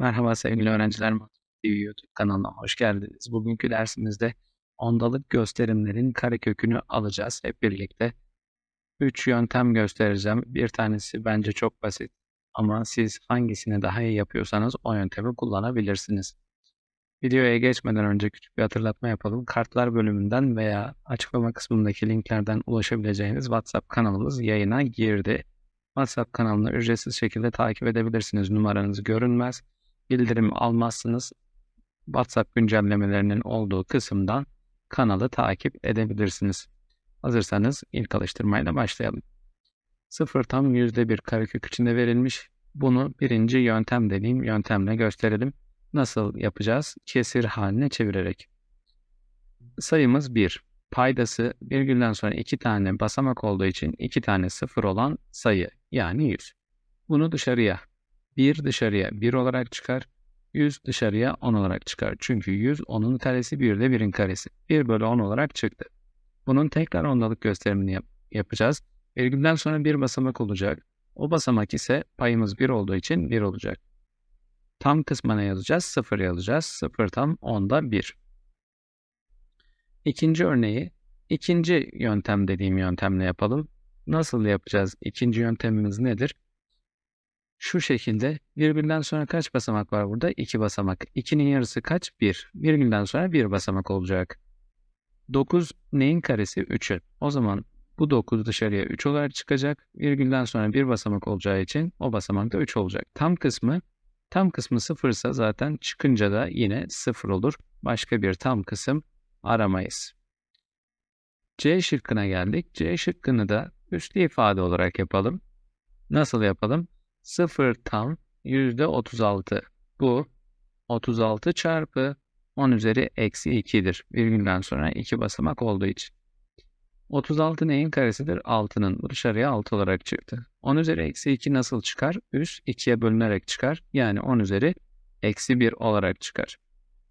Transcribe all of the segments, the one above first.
Merhaba sevgili öğrenciler, TV YouTube kanalına hoş geldiniz. Bugünkü dersimizde ondalık gösterimlerin karekökünü alacağız hep birlikte. 3 yöntem göstereceğim. Bir tanesi bence çok basit ama siz hangisini daha iyi yapıyorsanız o yöntemi kullanabilirsiniz. Videoya geçmeden önce küçük bir hatırlatma yapalım. Kartlar bölümünden veya açıklama kısmındaki linklerden ulaşabileceğiniz WhatsApp kanalımız yayına girdi. WhatsApp kanalını ücretsiz şekilde takip edebilirsiniz. Numaranız görünmez bildirim almazsınız. WhatsApp güncellemelerinin olduğu kısımdan kanalı takip edebilirsiniz. Hazırsanız ilk alıştırmayla başlayalım. 0 tam %1 karekök içinde verilmiş. Bunu birinci yöntem dediğim yöntemle gösterelim. Nasıl yapacağız? Kesir haline çevirerek. Sayımız 1. Paydası virgülden sonra 2 tane basamak olduğu için 2 tane 0 olan sayı yani 100. Bunu dışarıya 1 dışarıya 1 olarak çıkar. 100 dışarıya 10 olarak çıkar. Çünkü 100 10'un karesi 1 de 1'in karesi. 1 bölü 10 olarak çıktı. Bunun tekrar ondalık gösterimini yap yapacağız. Virgülden sonra bir basamak olacak. O basamak ise payımız 1 olduğu için 1 olacak. Tam kısmına yazacağız. 0 yazacağız. 0 tam 10'da 1. İkinci örneği ikinci yöntem dediğim yöntemle yapalım. Nasıl yapacağız? İkinci yöntemimiz nedir? Şu şekilde virgülden sonra kaç basamak var burada? 2 basamak. 2'nin yarısı kaç? 1. Virgülden sonra 1 basamak olacak. 9 neyin karesi? 3'ün. O zaman bu 9 dışarıya 3 olarak çıkacak. Virgülden sonra 1 basamak olacağı için o basamak da 3 olacak. Tam kısmı tam kısmı 0 ise zaten çıkınca da yine 0 olur. Başka bir tam kısım aramayız. C şıkkına geldik. C şıkkını da üslü ifade olarak yapalım. Nasıl yapalım? 0 tam %36. Bu 36 çarpı 10 üzeri eksi 2'dir. Virgülden sonra 2 basamak olduğu için. 36 neyin karesidir? 6'nın. Dışarıya 6 olarak çıktı. 10 üzeri eksi 2 nasıl çıkar? Üst 2'ye bölünerek çıkar. Yani 10 üzeri eksi 1 olarak çıkar.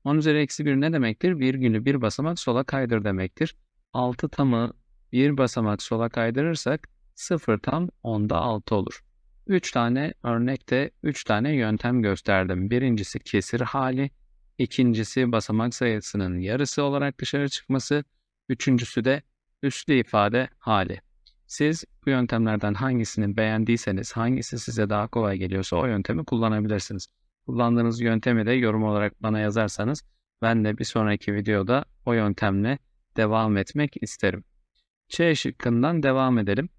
10 üzeri eksi 1 ne demektir? Virgülü bir basamak sola kaydır demektir. 6 tamı bir basamak sola kaydırırsak 0 tam 10'da 6 olur. 3 tane örnekte 3 tane yöntem gösterdim. Birincisi kesir hali, ikincisi basamak sayısının yarısı olarak dışarı çıkması, üçüncüsü de üslü ifade hali. Siz bu yöntemlerden hangisini beğendiyseniz, hangisi size daha kolay geliyorsa o yöntemi kullanabilirsiniz. Kullandığınız yöntemi de yorum olarak bana yazarsanız ben de bir sonraki videoda o yöntemle devam etmek isterim. Ç şıkkından devam edelim.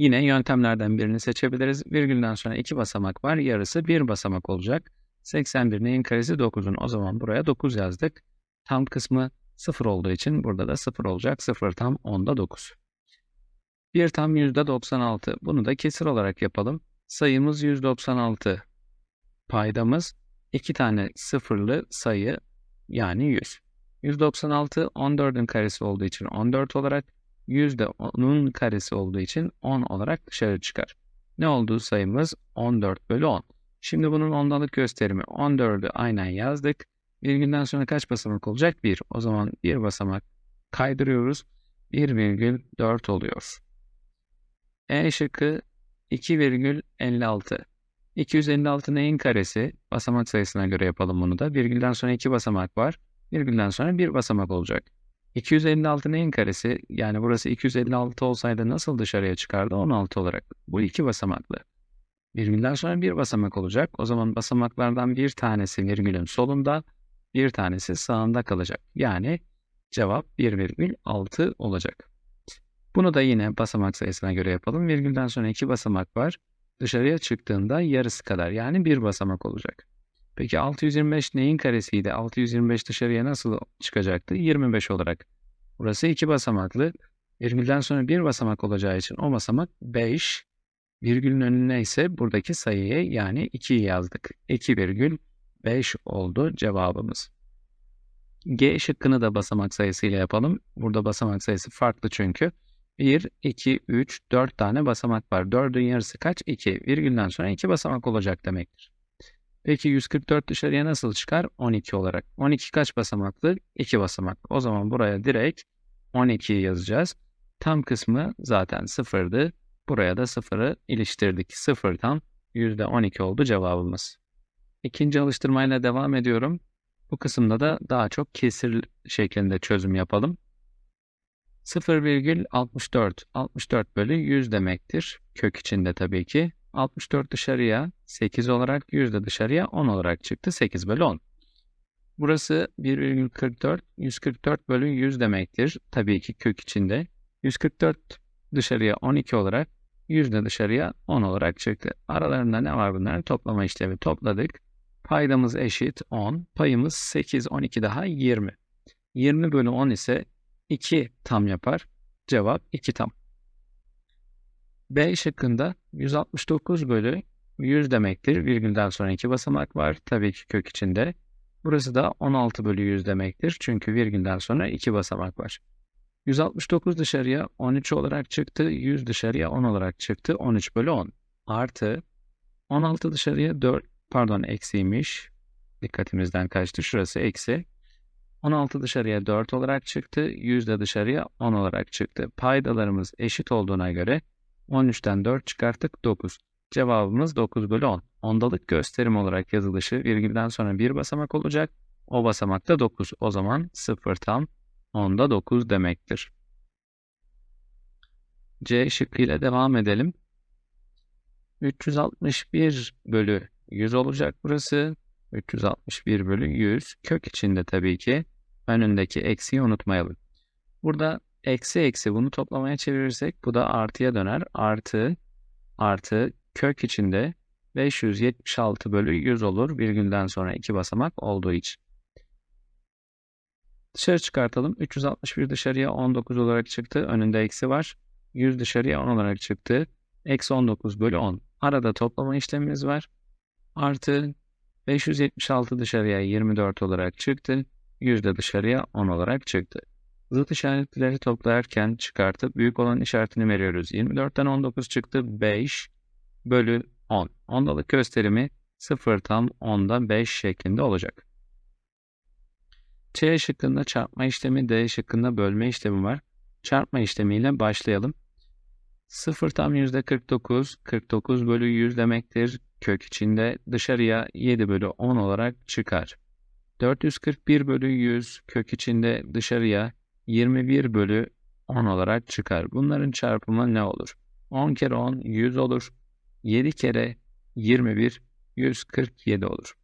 Yine yöntemlerden birini seçebiliriz. Virgülden sonra iki basamak var. Yarısı bir basamak olacak. 81 neyin karesi 9'un. O zaman buraya 9 yazdık. Tam kısmı 0 olduğu için burada da 0 olacak. 0 tam 10'da 9. 1 tam %96. Bunu da kesir olarak yapalım. Sayımız 196. Paydamız 2 tane sıfırlı sayı yani 100. 196 14'ün karesi olduğu için 14 olarak yüzde onun karesi olduğu için 10 olarak dışarı çıkar. Ne olduğu sayımız 14 bölü 10. Şimdi bunun ondalık gösterimi 14'ü aynen yazdık. Virgülden sonra kaç basamak olacak? 1. O zaman bir basamak kaydırıyoruz. 1,4 oluyor. E şıkkı 2,56. 256 neyin karesi? Basamak sayısına göre yapalım bunu da. Virgülden sonra 2 basamak var. Virgülden sonra 1 basamak olacak. 256 neyin karesi? Yani burası 256 olsaydı nasıl dışarıya çıkardı? 16 olarak. Bu iki basamaklı. Virgülden sonra bir basamak olacak. O zaman basamaklardan bir tanesi virgülün solunda, bir tanesi sağında kalacak. Yani cevap 1,6 olacak. Bunu da yine basamak sayısına göre yapalım. Virgülden sonra iki basamak var. Dışarıya çıktığında yarısı kadar yani bir basamak olacak. Peki 625 neyin karesiydi? 625 dışarıya nasıl çıkacaktı? 25 olarak. Burası iki basamaklı. Virgülden sonra bir basamak olacağı için o basamak 5. Virgülün önüne ise buradaki sayıyı yani 2'yi yazdık. 2,5 oldu cevabımız. G şıkkını da basamak sayısıyla yapalım. Burada basamak sayısı farklı çünkü. 1, 2, 3, 4 tane basamak var. 4'ün yarısı kaç? 2. Virgülden sonra 2 basamak olacak demektir. Peki 144 dışarıya nasıl çıkar? 12 olarak. 12 kaç basamaklı? 2 basamak. O zaman buraya direkt 12'yi yazacağız. Tam kısmı zaten sıfırdı. Buraya da sıfırı iliştirdik. Sıfır tam %12 oldu cevabımız. İkinci alıştırmayla devam ediyorum. Bu kısımda da daha çok kesir şeklinde çözüm yapalım. 0,64 64 bölü 100 demektir. Kök içinde tabii ki. 64 dışarıya 8 olarak 100 de dışarıya 10 olarak çıktı. 8 bölü 10. Burası 1,44 144 bölü 100 demektir. Tabii ki kök içinde. 144 dışarıya 12 olarak 100 de dışarıya 10 olarak çıktı. Aralarında ne var bunların? Toplama işlemi topladık. Paydamız eşit 10. Payımız 8, 12 daha 20. 20 bölü 10 ise 2 tam yapar. Cevap 2 tam. B şıkkında 169 bölü 100 demektir. Virgülden sonra 2 basamak var. Tabii ki kök içinde. Burası da 16 bölü 100 demektir. Çünkü virgülden sonra 2 basamak var. 169 dışarıya 13 olarak çıktı. 100 dışarıya 10 olarak çıktı. 13 bölü 10. Artı 16 dışarıya 4 pardon eksiymiş. Dikkatimizden kaçtı. Şurası eksi. 16 dışarıya 4 olarak çıktı. 100 de dışarıya 10 olarak çıktı. Paydalarımız eşit olduğuna göre 13'ten 4 çıkarttık 9. Cevabımız 9 bölü 10. Ondalık gösterim olarak yazılışı virgülden sonra bir basamak olacak. O basamakta 9. O zaman 0 tam onda 9 demektir. C şıkkıyla devam edelim. 361 bölü 100 olacak burası. 361 bölü 100. Kök içinde tabii ki önündeki eksiği unutmayalım. Burada eksi eksi bunu toplamaya çevirirsek bu da artıya döner. Artı artı kök içinde 576 bölü 100 olur. Virgülden sonra iki basamak olduğu için. Dışarı çıkartalım. 361 dışarıya 19 olarak çıktı. Önünde eksi var. 100 dışarıya 10 olarak çıktı. Eksi 19 bölü 10. Arada toplama işlemimiz var. Artı 576 dışarıya 24 olarak çıktı. 100 de dışarıya 10 olarak çıktı. Zıt işaretleri toplarken çıkartıp büyük olan işaretini veriyoruz. 24'ten 19 çıktı. 5 bölü 10. Ondalık gösterimi 0 tam 10'da 5 şeklinde olacak. C şıkkında çarpma işlemi, D şıkkında bölme işlemi var. Çarpma işlemiyle başlayalım. 0 tam %49, 49 bölü 100 demektir. Kök içinde dışarıya 7 bölü 10 olarak çıkar. 441 bölü 100 kök içinde dışarıya 21 bölü 10 olarak çıkar. Bunların çarpımı ne olur? 10 kere 10 100 olur. 7 kere 21 147 olur.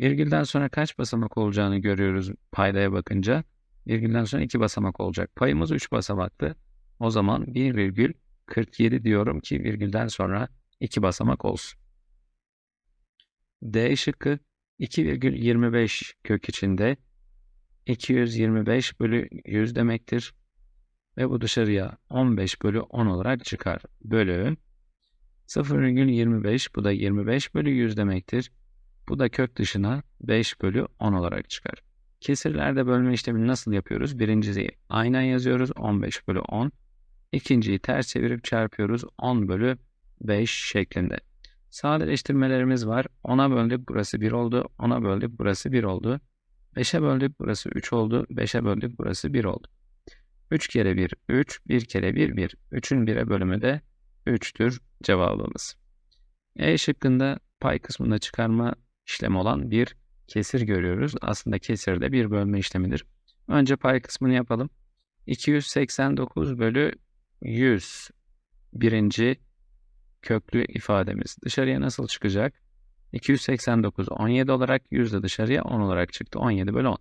Virgülden sonra kaç basamak olacağını görüyoruz paydaya bakınca. Virgülden sonra 2 basamak olacak. Payımız 3 basamaklı. O zaman 1,47 diyorum ki virgülden sonra 2 basamak olsun. D şıkkı 2,25 kök içinde 225 bölü 100 demektir. Ve bu dışarıya 15 bölü 10 olarak çıkar. Bölü 0,25 bu da 25 bölü 100 demektir. Bu da kök dışına 5 bölü 10 olarak çıkar. Kesirlerde bölme işlemini nasıl yapıyoruz? Birinciyi aynen yazıyoruz 15 bölü 10. İkinciyi ters çevirip çarpıyoruz 10 bölü 5 şeklinde. Sadeleştirmelerimiz var. 10'a böldük burası 1 oldu. 10'a böldük burası 1 oldu. 5'e böldük burası 3 oldu. 5'e böldük burası 1 oldu. 3 kere 1 3, 1 kere 1 1. 3'ün 1'e bölümü de 3'tür cevabımız. E şıkkında pay kısmında çıkarma işlemi olan bir kesir görüyoruz. Aslında kesir de bir bölme işlemidir. Önce pay kısmını yapalım. 289 bölü 100 birinci köklü ifademiz. Dışarıya nasıl çıkacak? 289 17 olarak 100 de dışarıya 10 olarak çıktı. 17 bölü 10.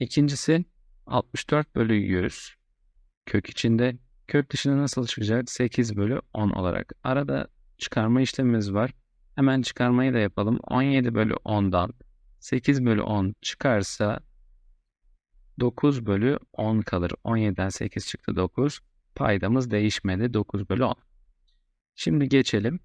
İkincisi 64 bölü 100 kök içinde kök dışına nasıl çıkacak? 8 bölü 10 olarak. Arada çıkarma işlemimiz var. Hemen çıkarmayı da yapalım. 17 bölü 10'dan 8 bölü 10 çıkarsa 9 bölü 10 kalır. 17'den 8 çıktı 9. Paydamız değişmedi. 9 bölü 10. Şimdi geçelim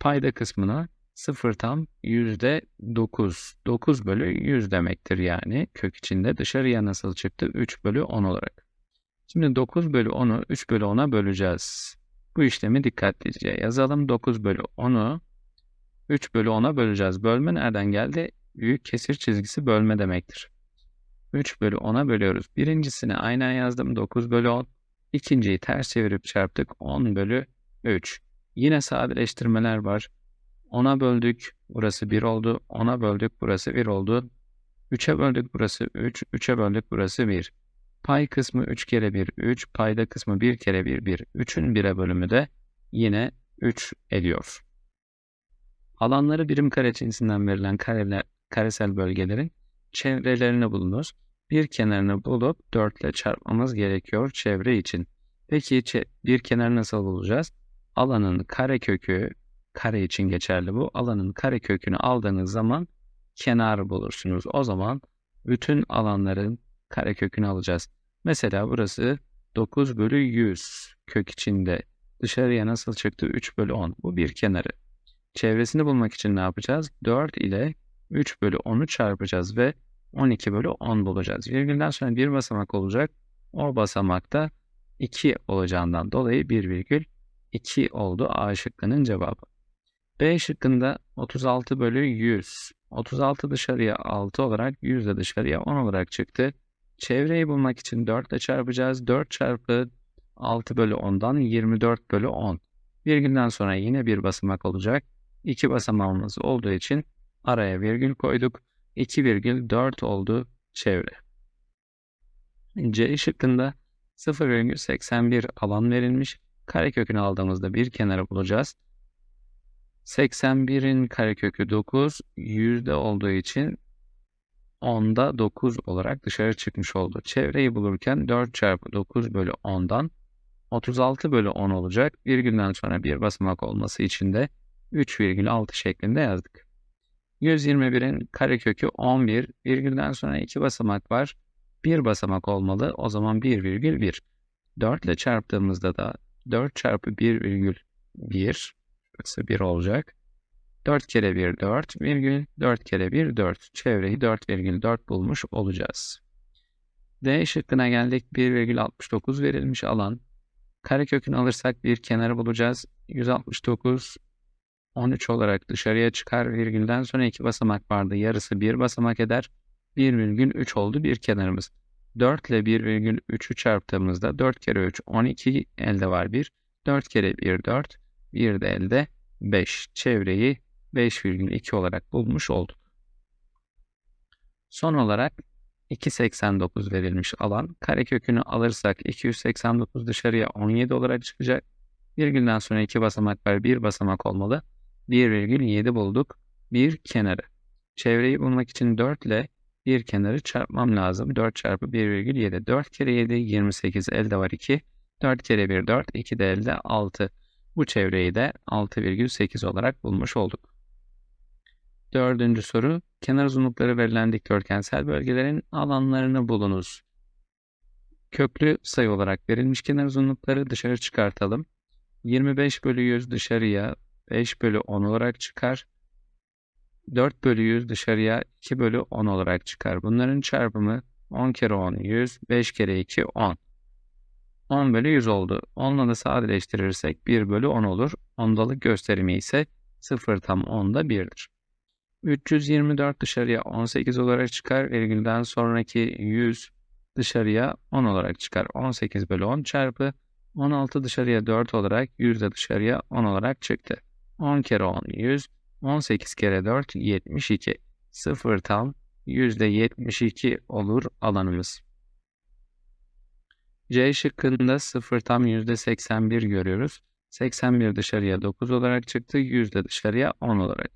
payda kısmına 0 tam yüzde 9. 9 bölü 100 demektir yani kök içinde dışarıya nasıl çıktı? 3 bölü 10 olarak. Şimdi 9 bölü 10'u 3 bölü 10'a böleceğiz. Bu işlemi dikkatlice yazalım. 9 bölü 10'u 3 bölü 10'a böleceğiz. Bölme nereden geldi? Büyük kesir çizgisi bölme demektir. 3 bölü 10'a bölüyoruz. Birincisini aynen yazdım 9 bölü 10. İkinciyi ters çevirip çarptık 10 bölü 3. Yine sadeleştirmeler var. 10'a böldük. Burası 1 oldu. 10'a böldük. Burası 1 oldu. 3'e böldük. Burası 3. 3'e böldük. Burası 1. Pay kısmı 3 kere 1 3. Payda kısmı 1 kere 1 1. 3'ün 1'e bölümü de yine 3 ediyor. Alanları birim kare cinsinden verilen kareler, karesel bölgelerin çevrelerini bulunuz. Bir kenarını bulup 4 ile çarpmamız gerekiyor çevre için. Peki bir kenar nasıl bulacağız? Alanın karekökü, kare için geçerli bu. Alanın karekökünü aldığınız zaman kenar bulursunuz. O zaman bütün alanların karekökünü alacağız. Mesela burası 9 bölü 100 kök içinde. Dışarıya nasıl çıktı? 3 bölü 10. Bu bir kenarı. Çevresini bulmak için ne yapacağız? 4 ile 3 bölü 10'u çarpacağız ve 12 bölü 10 bulacağız. Virgülden sonra bir basamak olacak. O basamakta 2 olacağından dolayı 1 virgül 2 oldu A şıkkının cevabı. B şıkkında 36 bölü 100. 36 dışarıya 6 olarak 100 de dışarıya 10 olarak çıktı. Çevreyi bulmak için 4 ile çarpacağız. 4 çarpı 6 bölü 10'dan 24 bölü 10. Virgülden sonra yine bir basamak olacak. 2 basamağımız olduğu için araya virgül koyduk. 2,4 oldu çevre. C şıkkında 0,81 alan verilmiş. Karekökünü aldığımızda bir kenarı bulacağız. 81'in karekökü 9 yüzde olduğu için 10'da 9 olarak dışarı çıkmış oldu. Çevreyi bulurken 4 çarpı 9 bölü 10'dan 36 bölü 10 olacak. Virgülden sonra bir basamak olması için de 3,6 şeklinde yazdık. 121'in karekökü 11. Virgülden sonra 2 basamak var. 1 basamak olmalı. O zaman 1,1. 4 ile çarptığımızda da 4 çarpı 1,1 burası 1 olacak. 4 kere 1 4 virgül 4 kere 1 4. Çevreyi 4,4 bulmuş olacağız. D şıkkına geldik. 1,69 verilmiş alan. Karekökünü alırsak bir kenarı bulacağız. 169 13 olarak dışarıya çıkar. Virgülden sonra 2 basamak vardı. Yarısı 1 basamak eder. 1,3 oldu bir kenarımız. 4 ile 1,3'ü çarptığımızda 4 kere 3 12 elde var 1. 4 kere 1 4. 1 de elde 5. Çevreyi 5,2 olarak bulmuş olduk. Son olarak 289 verilmiş alan. Karekökünü alırsak 289 dışarıya 17 olarak çıkacak. Virgülden sonra 2 basamak var. 1 basamak olmalı. 1,7 bulduk. Bir kenarı. Çevreyi bulmak için 4 ile bir kenarı çarpmam lazım. 4 çarpı 1,7. 4 kere 7 28 elde var 2. 4 kere 1 4. 2 de elde 6. Bu çevreyi de 6,8 olarak bulmuş olduk. Dördüncü soru. Kenar uzunlukları verilen dikdörtgensel bölgelerin alanlarını bulunuz. Köklü sayı olarak verilmiş kenar uzunlukları dışarı çıkartalım. 25 bölü 100 dışarıya 5 bölü 10 olarak çıkar. 4 bölü 100 dışarıya 2 bölü 10 olarak çıkar. Bunların çarpımı 10 kere 10 100, 5 kere 2 10. 10 bölü 100 oldu. 10 ile sadeleştirirsek 1 bölü 10 olur. Ondalık gösterimi ise 0 tam 10'da 1'dir. 324 dışarıya 18 olarak çıkar. Virgülden sonraki 100 dışarıya 10 olarak çıkar. 18 bölü 10 çarpı 16 dışarıya 4 olarak 100 de dışarıya 10 olarak çıktı. 10 kere 10 100. 18 kere 4 72. 0 tam %72 olur alanımız. C şıkkında 0 tam %81 görüyoruz. 81 dışarıya 9 olarak çıktı. Yüzde dışarıya 10 olarak.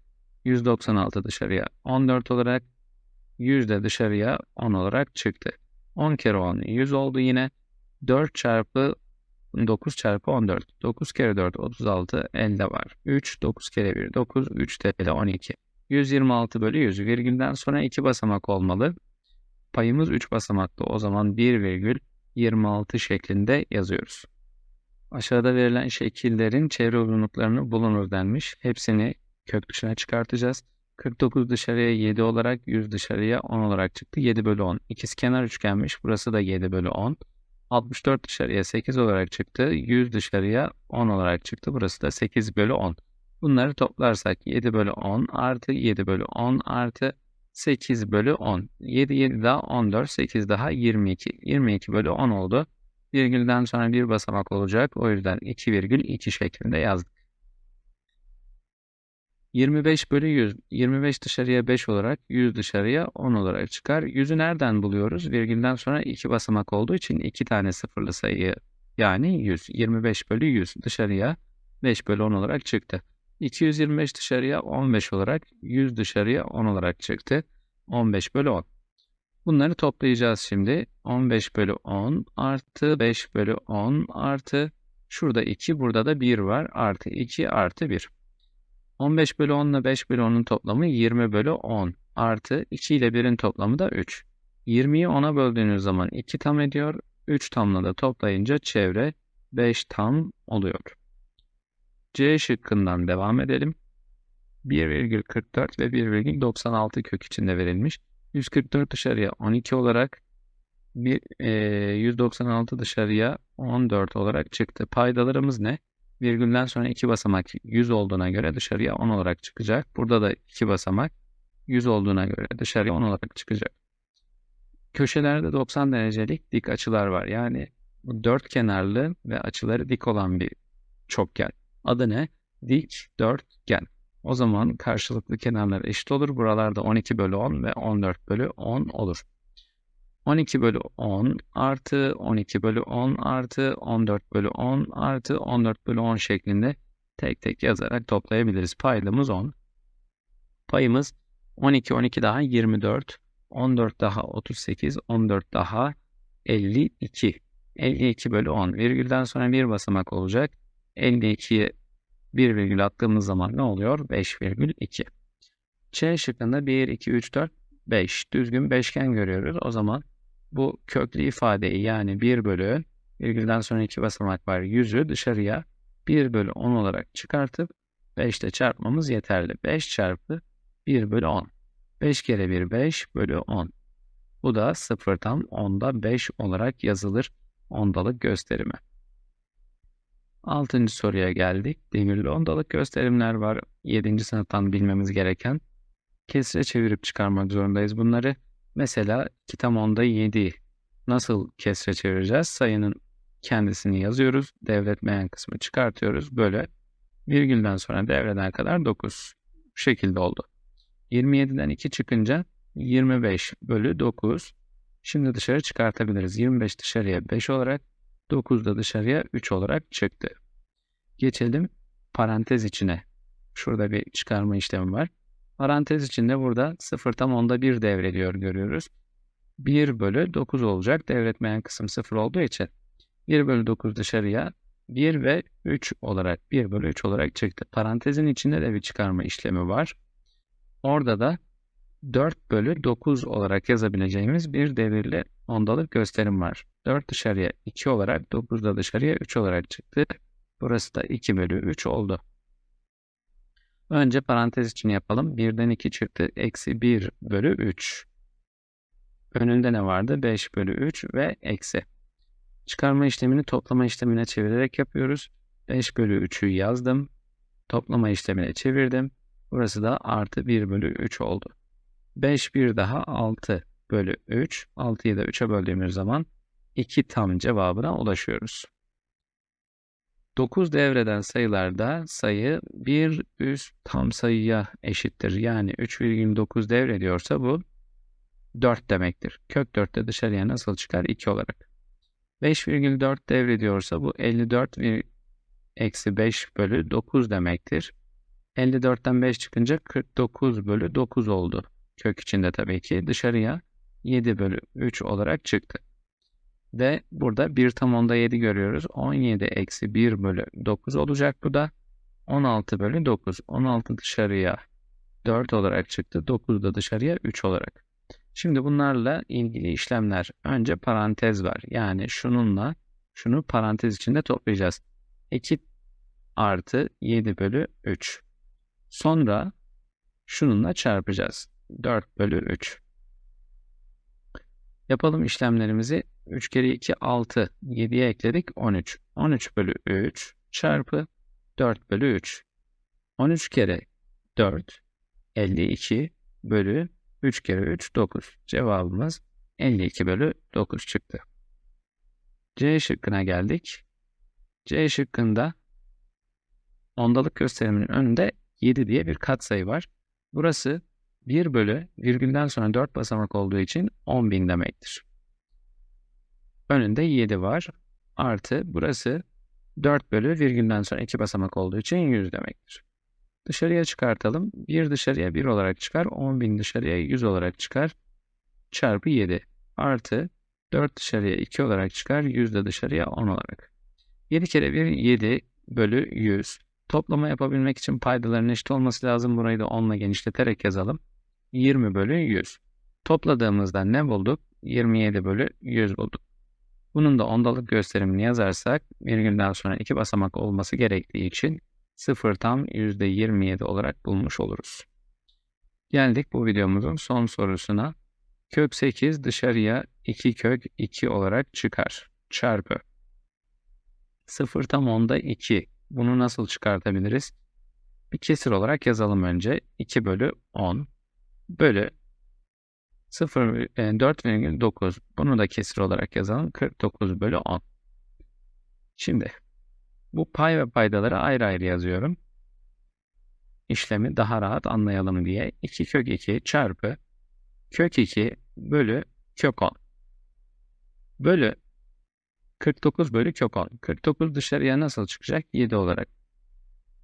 196 dışarıya 14 olarak. Yüzde dışarıya 10 olarak çıktı. 10 kere 10 100 oldu yine. 4 çarpı 9 çarpı 14. 9 kere 4 36 elde var. 3 9 kere 1 9 3 TL 12. 126 bölü 100 virgülden sonra 2 basamak olmalı. Payımız 3 basamaklı o zaman 1 virgül 26 şeklinde yazıyoruz. Aşağıda verilen şekillerin çevre uzunluklarını bulunur denmiş. Hepsini kök dışına çıkartacağız. 49 dışarıya 7 olarak 100 dışarıya 10 olarak çıktı. 7 bölü 10. İkizkenar üçgenmiş. Burası da 7 bölü 10. 64 dışarıya 8 olarak çıktı. 100 dışarıya 10 olarak çıktı. Burası da 8 bölü 10. Bunları toplarsak 7 bölü 10 artı 7 bölü 10 artı 8 bölü 10. 7 7 daha 14 8 daha 22. 22 bölü 10 oldu. Virgülden sonra bir basamak olacak. O yüzden 2,2 şeklinde yazdık. 25 bölü 100. 25 dışarıya 5 olarak 100 dışarıya 10 olarak çıkar. 100'ü nereden buluyoruz? Virgülden sonra 2 basamak olduğu için 2 tane sıfırlı sayı yani 100. 25 bölü 100 dışarıya 5 bölü 10 olarak çıktı. 225 dışarıya 15 olarak 100 dışarıya 10 olarak çıktı. 15 bölü 10. Bunları toplayacağız şimdi. 15 bölü 10 artı 5 bölü 10 artı şurada 2 burada da 1 var. Artı 2 artı 1. 15 bölü 10 ile 5 bölü 10'un toplamı 20 bölü 10 artı 2 ile 1'in toplamı da 3. 20'yi 10'a böldüğünüz zaman 2 tam ediyor. 3 tamla da toplayınca çevre 5 tam oluyor. C şıkkından devam edelim. 1,44 ve 1,96 kök içinde verilmiş. 144 dışarıya 12 olarak bir, e, 196 dışarıya 14 olarak çıktı. Paydalarımız ne? Virgülden sonra 2 basamak 100 olduğuna göre dışarıya 10 olarak çıkacak. Burada da 2 basamak 100 olduğuna göre dışarıya 10 olarak çıkacak. Köşelerde 90 derecelik dik açılar var. Yani dört kenarlı ve açıları dik olan bir çokgen. Adı ne? Dik dörtgen. O zaman karşılıklı kenarlar eşit olur. Buralarda 12 bölü 10 ve 14 bölü 10 olur. 12 bölü 10 artı 12 bölü 10 artı 14 bölü 10 artı 14 bölü 10 şeklinde tek tek yazarak toplayabiliriz. Paydamız 10. Payımız 12, 12 daha 24, 14 daha 38, 14 daha 52. 52 bölü 10. Virgülden sonra bir basamak olacak. 52'ye 1 virgül attığımız zaman ne oluyor? 5,2. C şıkkında 1, 2, 3, 4, 5 düzgün beşgen görüyoruz. O zaman bu köklü ifadeyi yani 1 bölü virgülden sonra 2 basamak var 100'ü dışarıya 1 bölü 10 olarak çıkartıp 5 ile çarpmamız yeterli. 5 çarpı 1 bölü 10. 5 kere 1 5 bölü 10. Bu da 0'dan 10'da 5 olarak yazılır ondalık gösterimi. Altıncı soruya geldik. Demirli ondalık gösterimler var. Yedinci sınıftan bilmemiz gereken. Kesre çevirip çıkarmak zorundayız bunları. Mesela 2 tam onda 7 nasıl kesre çevireceğiz? Sayının kendisini yazıyoruz. Devretmeyen kısmı çıkartıyoruz. Böyle virgülden sonra devreden kadar 9. Bu şekilde oldu. 27'den 2 çıkınca 25 bölü 9. Şimdi dışarı çıkartabiliriz. 25 dışarıya 5 olarak 9 da dışarıya 3 olarak çıktı. Geçelim parantez içine. Şurada bir çıkarma işlemi var. Parantez içinde burada 0 tam onda 1 devrediyor görüyoruz. 1 bölü 9 olacak. Devretmeyen kısım 0 olduğu için 1 bölü 9 dışarıya 1 ve 3 olarak 1 bölü 3 olarak çıktı. Parantezin içinde de bir çıkarma işlemi var. Orada da 4 bölü 9 olarak yazabileceğimiz bir devirli ondalık gösterim var. 4 dışarıya 2 olarak 9 da dışarıya 3 olarak çıktı. Burası da 2 bölü 3 oldu. Önce parantez için yapalım. 1'den 2 çıktı. Eksi 1 bölü 3. Önünde ne vardı? 5 bölü 3 ve eksi. Çıkarma işlemini toplama işlemine çevirerek yapıyoruz. 5 bölü 3'ü yazdım. Toplama işlemine çevirdim. Burası da artı 1 bölü 3 oldu. 5 bir daha 6 bölü 3. 6'yı da 3'e böldüğümüz zaman 2 tam cevabına ulaşıyoruz. 9 devreden sayılarda sayı bir üst tam sayıya eşittir. Yani 3,9 devrediyorsa bu 4 demektir. Kök 4 de dışarıya nasıl çıkar? 2 olarak. 5,4 devrediyorsa bu 54 eksi 5 bölü 9 demektir. 54'ten 5 çıkınca 49 bölü 9 oldu. Kök içinde tabii ki dışarıya 7 bölü 3 olarak çıktı. Ve burada 1 tam onda 7 görüyoruz. 17 eksi 1 bölü 9 olacak bu da. 16 bölü 9. 16 dışarıya 4 olarak çıktı. 9 da dışarıya 3 olarak. Şimdi bunlarla ilgili işlemler. Önce parantez var. Yani şununla şunu parantez içinde toplayacağız. 2 artı 7 bölü 3. Sonra şununla çarpacağız. 4 bölü 3. Yapalım işlemlerimizi. 3 kere 2 6. 7'ye ekledik 13. 13 bölü 3 çarpı 4 bölü 3. 13 kere 4 52 bölü 3 kere 3 9. Cevabımız 52 bölü 9 çıktı. C şıkkına geldik. C şıkkında ondalık gösteriminin önünde 7 diye bir katsayı var. Burası 1 bölü virgülden sonra 4 basamak olduğu için 10.000 demektir. Önünde 7 var. Artı burası 4 bölü virgülden sonra 2 basamak olduğu için 100 demektir. Dışarıya çıkartalım. 1 dışarıya 1 olarak çıkar. 10.000 dışarıya 100 olarak çıkar. Çarpı 7. Artı 4 dışarıya 2 olarak çıkar. 100 de dışarıya 10 olarak. 7 kere 1 7 bölü 100. Toplama yapabilmek için paydaların eşit olması lazım. Burayı da 10 ile genişleterek yazalım. 20 bölü 100. Topladığımızda ne bulduk? 27 bölü 100 bulduk. Bunun da ondalık gösterimini yazarsak virgülden sonra iki basamak olması gerektiği için 0 tam %27 olarak bulmuş oluruz. Geldik bu videomuzun son sorusuna. Kök 8 dışarıya 2 kök 2 olarak çıkar. Çarpı. 0 tam onda 2. Bunu nasıl çıkartabiliriz? Bir kesir olarak yazalım önce. 2 bölü 10 bölü 0, 4,9. Bunu da kesir olarak yazalım. 49 bölü 10. Şimdi bu pay ve paydaları ayrı ayrı yazıyorum. İşlemi daha rahat anlayalım diye 2 kök 2 çarpı kök 2 bölü kök 10 bölü 49 bölü kök 10. 49 dışarıya nasıl çıkacak? 7 olarak.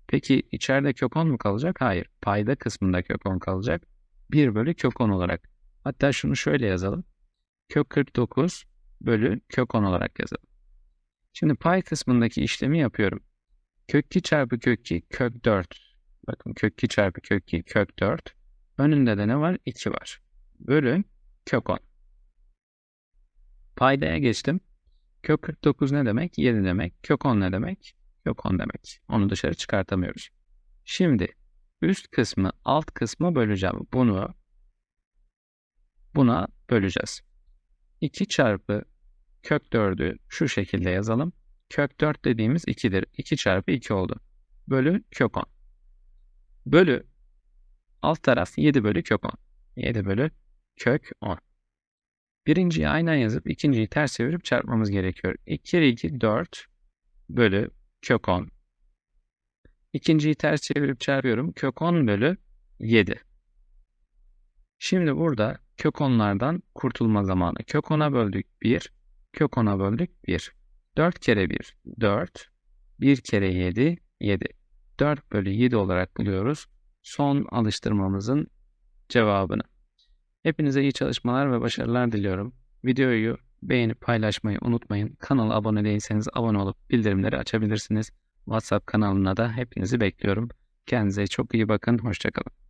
Peki içeride kök 10 mu kalacak? Hayır. Payda kısmında kök 10 kalacak. 1 bölü kök 10 olarak. Hatta şunu şöyle yazalım. Kök 49 bölü kök 10 olarak yazalım. Şimdi pay kısmındaki işlemi yapıyorum. Kök 2 çarpı kök 2 kök 4. Bakın kök 2 çarpı kök 2 kök 4. Önünde de ne var? 2 var. Bölü kök 10. Paydaya geçtim. Kök 49 ne demek? 7 demek. Kök 10 ne demek? Kök 10 demek. Onu dışarı çıkartamıyoruz. Şimdi üst kısmı alt kısmı böleceğim. Bunu buna böleceğiz. 2 çarpı kök 4'ü şu şekilde yazalım. Kök 4 dediğimiz 2'dir. 2 çarpı 2 oldu. Bölü kök 10. Bölü alt taraf 7 bölü kök 10. 7 bölü kök 10. Birinciyi aynen yazıp ikinciyi ters çevirip çarpmamız gerekiyor. 2 kere 2 4 bölü kök 10. İkinciyi ters çevirip çarpıyorum. Kök 10 bölü 7. Şimdi burada kök 10'lardan kurtulma zamanı. Kök 10'a böldük 1. Kök 10'a böldük 1. 4 kere 1 4. 1 kere 7 7. 4 bölü 7 olarak buluyoruz. Son alıştırmamızın cevabını. Hepinize iyi çalışmalar ve başarılar diliyorum. Videoyu beğenip paylaşmayı unutmayın. Kanala abone değilseniz abone olup bildirimleri açabilirsiniz. WhatsApp kanalına da hepinizi bekliyorum. Kendinize çok iyi bakın. Hoşçakalın.